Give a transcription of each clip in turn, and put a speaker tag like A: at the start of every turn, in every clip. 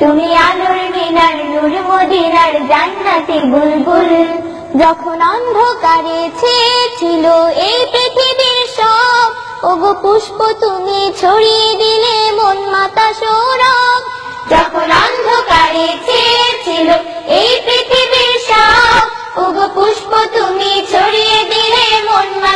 A: তুমি আলোর মিনার, নূর মদিনার জান্নাতি বুলবুল। যখন অন্ধকারে ছিল এই পৃথিবীর সব, ওগো পুষ্প তুমি ছড়িয়ে দিলে মন মাতা সৌরভ। যখন অন্ধকারে ছিল এই পৃথিবীর সব, ওগো পুষ্প তুমি ছড়িয়ে দিলে মন মাতা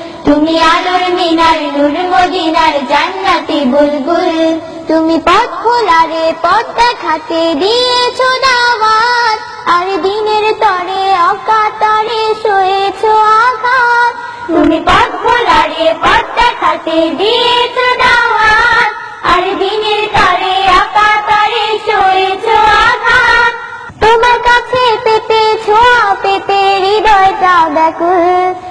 A: তুমি আলোর মিনার, নূর মদিনার জান্নাতি বুলবুল। তুমি পথ খোলারে, পথ দেখাতে দিয়েছ দাওয়াত। আর দিনের তরে, অকাতরে সয়েছো আঘাত। তুমি পথ খোলারে, পথ দেখাতে দিয়েছ দাওয়াত। আর দিনের তরে, অকাতরে সয়েছো আঘাত। তোমার কাছে পেতে ছোঁয়া, পেতে হৃদয়টা ব্যাকুল।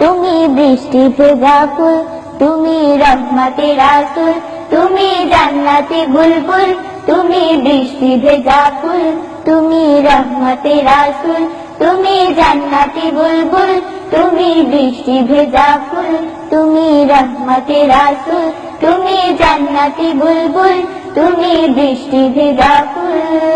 A: তুমি বৃষ্টি ভেজা ফুল, তুমি রহমতে রাসুল, তুমি জান্নাতি বুলবুল, তুমি বৃষ্টি ভেজা ফুল, তুমি রহমতে রাসুল, তুমি জান্নাতি বুলবুল, তুমি বৃষ্টি ভেজা ফুল, তুমি রহমতে রাসুল, তুমি জান্নাতি বুলবুল, তুমি বৃষ্টি ভেজা ফুল।